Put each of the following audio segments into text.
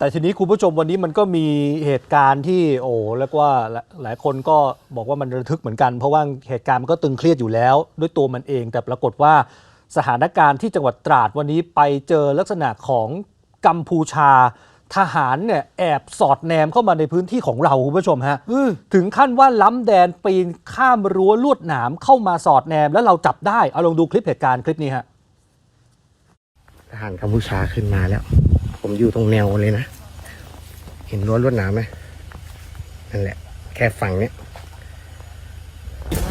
แต่ทีนี้คุณผู้ชมวันนี้มันก็มีเหตุการณ์ที่โอ้แล้วว่าหลายหลายคนก็บอกว่ามันระทึกเหมือนกัน เพราะว่าเหตุการณ์มันก็ตึงเครียดอยู่แล้ว ด้วยตัวมันเอง แต่ปรากฏว่าสถานการณ์ที่จังหวัดตราดวันนี้ไปเจอลักษณะของกัมพูชา ทหารเนี่ยแอบสอดแนมเข้ามาในพื้นที่ของเราคุณผู้ชมฮะถึงขั้นว่าล้ำแดนปีนข้ามรั้วลวดหนามเข้ามาสอดแนม แล้วเราจับได้เอาลองดูคลิปเหตุการณ์คลิปนี้ฮะทหารกัมพูชาขึ้นมาแล้ว ผมอยู่ตรงแนวเลยนะ เห็นรั้วลวดหนามไหมนั่นแหละ แค่ฝั่งเนี้ย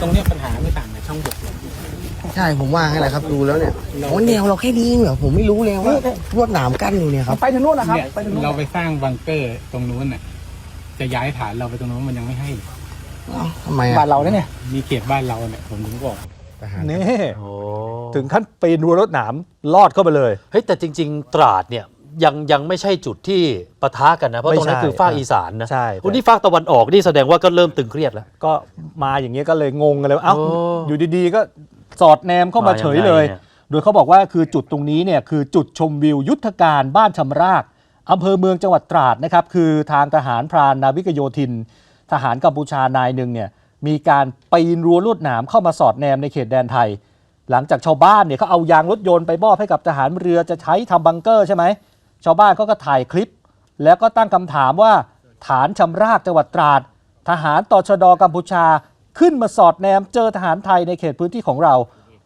ตรงเนี้ยปัญหาไม่ต่างกับช่องบกเลยใช่ผมว่าให้แหละครับดูแล้วเนี่ยโอ้แนวเราแค่นี้เองเหรอผมไม่รู้เลยว่าลวดหนามกั้นอยู่เนี่ยครับไปถึงนู่นนะครับเนี่ยไปถึงนู่นเราไปสร้างบังเกอร์ตรงนู้นน่ะ จะย้ายฐานเราไปตรงนู้นมันยังไม่ให้เอ้าทำไมบ้าอะนเราเนี่ยมีเขตบ้านเราเนี่ยผมถึงบอก ทหารนี่ โอ้ถึงขั้นปีนรั้วรถหนามลอดเข้าไปเลย เฮ้ยแต่จริง ๆ ตราดเนี่ย ยังยังไม่ใช่จุดที่ปะทะกันนะ เพราะไม่ตรงนั้นใช่คือภาคอีสานนะใช่วันนี้ภาคตะวันออกนี่แสดงว่าก็เริ่มตึงเครียดแล้ว ก็มาอย่างเงี้ยก็เลยงงกันเลยว่าเอ้าโอ้อยู่ดีๆ ก็สอดแนมเข้ามามายังไงเฉยเลยเนี่ยโดยเขาบอกว่าคือจุดตรงนี้เนี่ยคือจุดชมวิวยุทธการบ้านชำรากอำเภอเมืองจังหวัดตราดนะครับคือทางทหารพรานนาวิกโยธิน ทหารกัมพูชานายหนึ่งเนี่ยมีการปีนรั้วลวดหนามเข้ามาสอดแนมในเขตแดนไทย หลังจากชาวบ้านเนี่ยเขาเอายางรถยนต์ไปมอบให้กับทหารเรือจะใช้ทำบังเกอร์ใช่ไหม ชาวบ้านเขาก็ถ่ายคลิป แล้วก็ตั้งคำถามว่า ฐานชำรากจังหวัดตราด ทหารตชดกัมพูชา ขึ้นมาสอดแนมเจอทหารไทยในเขตพื้นที่ของเรา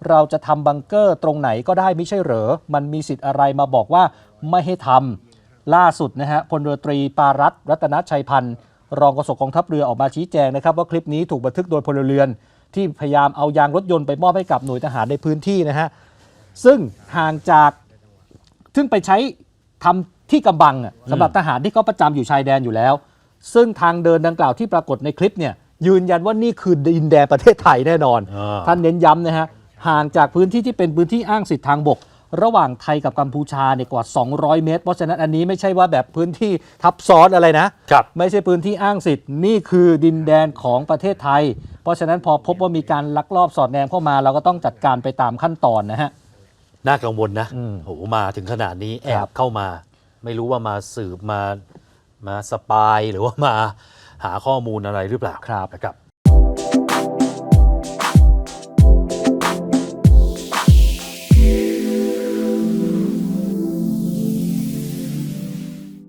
เราจะทำบังเกอร์ตรงไหนก็ได้ไม่ใช่เหรอ มันมีสิทธิ์อะไรมาบอกว่าไม่ให้ทำล่าสุดนะฮะพลเรือตรีปารัตรัตนชัยพันธ์รองโฆษกกองทัพเรือออกมาชี้แจงนะครับ ว่าคลิปนี้ถูกบันทึกโดยพลเรือน ที่พยายามเอายางรถยนต์ไปมอบให้กับหน่วยทหารในพื้นที่นะฮะซึ่งห่างจากซึ่งไปใช้ ทำที่กำบังอะสำหรับทหารที่เขาประจำอยู่ชายแดนอยู่แล้ว ซึ่งทางเดินดังกล่าวที่ปรากฏในคลิปเนี่ยยืนยันว่านี่คือดินแดนประเทศไทยแน่นอน อ่า ท่านเน้นย้ำนะฮะห่างจากพื้นที่ที่เป็นพื้นที่อ้างสิทธิ์ทางบก ระหว่างไทยกับกัมพูชาเนี่ยกว่า 200 เมตร เพราะฉะนั้นอันนี้ไม่ใช่ว่าแบบพื้นที่ทับซ้อนอะไรนะ ครับ ไม่ใช่พื้นที่อ้างสิทธิ์นี่คือดินแดนของประเทศไทย เพราะฉะนั้นพอพบว่ามีการลักลอบสอดแนมเข้ามา เราก็ต้องจัดการไปตามขั้นตอนนะฮะ น่ากังวลนะอืมโหมาถึงขนาดนี้แอครับบเข้ามา ไม่รู้ว่ามาสืบมามาสปายหรือว่ามาหาข้อมูลอะไรหรือเปล่าครับนะครับ